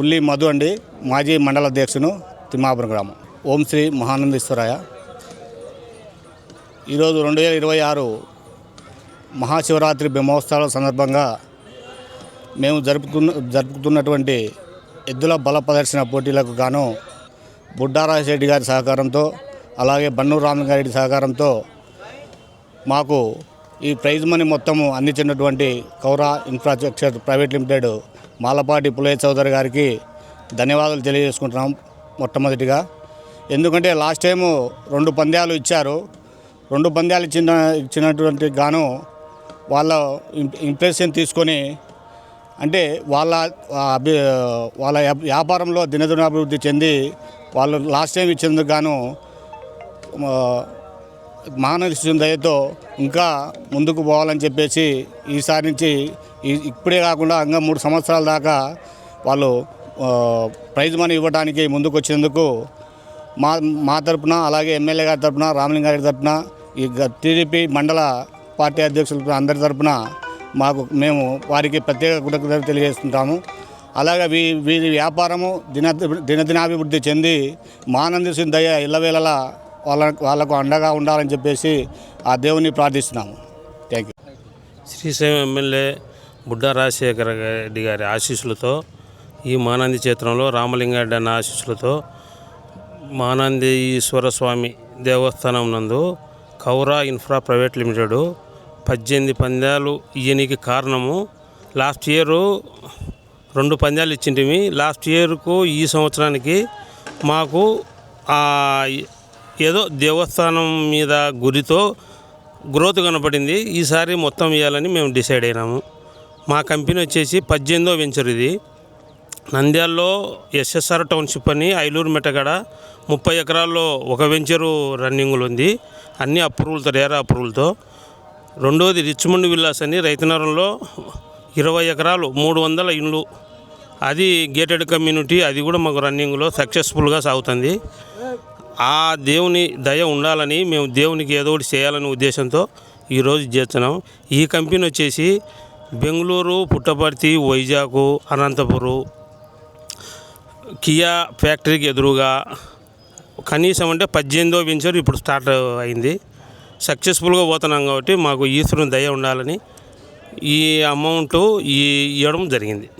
ఉల్లి మధు అండి. మాజీ మండల అధ్యక్షును తిమ్మాపురం గ్రామం. ఓం శ్రీ మహానందేశ్వరాయ. ఈరోజు రెండు వేల ఇరవై ఆరు మహాశివరాత్రి బ్రహ్మోత్సవాల సందర్భంగా మేము జరుపుతున్న జరుపుతున్నటువంటి ఎద్దుల బల ప్రదర్శన పోటీలకు గాను బుడ్డారాజశెట్టి గారి సహకారంతో అలాగే బన్నూరు రామంగారెడ్డి సహకారంతో మాకు ఈ ప్రైజ్ మనీ మొత్తము అందించినటువంటి Kaura infrastructure private limited Malapati Pulayya Chowdary గారికి ధన్యవాదాలు తెలియజేసుకుంటున్నాం మొట్టమొదటిగా. ఎందుకంటే లాస్ట్ టైము రెండు పంద్యాలు ఇచ్చారు. రెండు పంద్యాలు ఇచ్చిన ఇచ్చినటువంటి గాను వాళ్ళ ఇంప్రెషన్ తీసుకొని అంటే వాళ్ళ అభి వాళ్ళ వ్యాపారంలో వ్యాపారంలో దినదినాభివృద్ధి చెంది వాళ్ళు లాస్ట్ టైం ఇచ్చేందుకు గాను మానవ దయతో ఇంకా ముందుకు పోవాలని చెప్పేసి ఈసారి నుంచి ఇప్పుడే కాకుండా ఇంకా మూడు సంవత్సరాల దాకా వాళ్ళు ప్రైజ్ మనీ ఇవ్వడానికి ముందుకు వచ్చినందుకు మా మా తరపున అలాగే ఎమ్మెల్యే గారి తరపున గారి తరపున ఈ గ- టీడీపీ మండల పార్టీ అధ్యక్షుల అందరి తరపున మాకు మేము వారికి ప్రత్యేక కృతజ్ఞతలు తెలియజేస్తుంటాము. అలాగే వీ వీరి వ్యాపారము దిన దినదినాభివృద్ధి చెంది మానంద దయ ఇళ్ళవేళలా వాళ్ళ వాళ్ళకు అండగా ఉండాలని చెప్పేసి ఆ దేవుని ప్రార్థిస్తున్నాము. Thank you Srisailam MLA Budda Rajasekhara Reddy గారి ఆశీస్సులతో ఈ మానంది క్షేత్రంలో రామలింగారెడ్డి అన్న ఆశీస్సులతో మానంది ఈశ్వర స్వామి దేవస్థానం నందు కౌరా ఇన్ఫ్రా ప్రైవేట్ లిమిటెడ్ పద్దెనిమిది పందాలు ఇయ్యనికి కారణము లాస్ట్ ఇయరు రెండు పందాలు ఇచ్చింటివి లాస్ట్ ఇయర్కు ఈ సంవత్సరానికి మాకు ఆ, ఏదో దేవస్థానం మీద గురితో గ్రోత్ కనపడింది. ఈసారి మొత్తం వేయాలని మేము డిసైడ్ అయినాము. మా కంపెనీ వచ్చేసి పద్దెనిమిదో వెంచర్ ఇది. నంద్యాలలో ఎస్ఎస్ఆర్ టౌన్షిప్ అని ఐలూరు మెటగడ ముప్పై ఎకరాల్లో ఒక వెంచరు రన్నింగ్లు ఉంది. అన్ని అప్రూవల్తో రేరా అప్రూవల్తో. రెండోది రిచ్మండ్ విల్లాస్ అని రైతనగరంలో ఇరవై ఎకరాలు మూడు వందల ఇండ్లు. అది గేటెడ్ కమ్యూనిటీ అది కూడా మాకు రన్నింగ్లో సక్సెస్ఫుల్గా సాగుతుంది. ఆ దేవుని దయ ఉండాలని మేము దేవునికి ఏదో ఒకటి చేయాలనే ఉద్దేశంతో ఈరోజు చేస్తున్నాం. ఈ కంపెనీ వచ్చేసి బెంగళూరు పుట్టపర్తి వైజాగ్ అనంతపురం కియా ఫ్యాక్టరీకి ఎదురుగా కనీసం అంటే పద్దెనిమిదో వెంచర్ ఇప్పుడు స్టార్ట్ అయింది. సక్సెస్ఫుల్గా పోతున్నాం కాబట్టి మాకు ఈశ్వరుని దయ ఉండాలని ఈ అమౌంట్ ఈ ఇవ్వడం జరిగింది.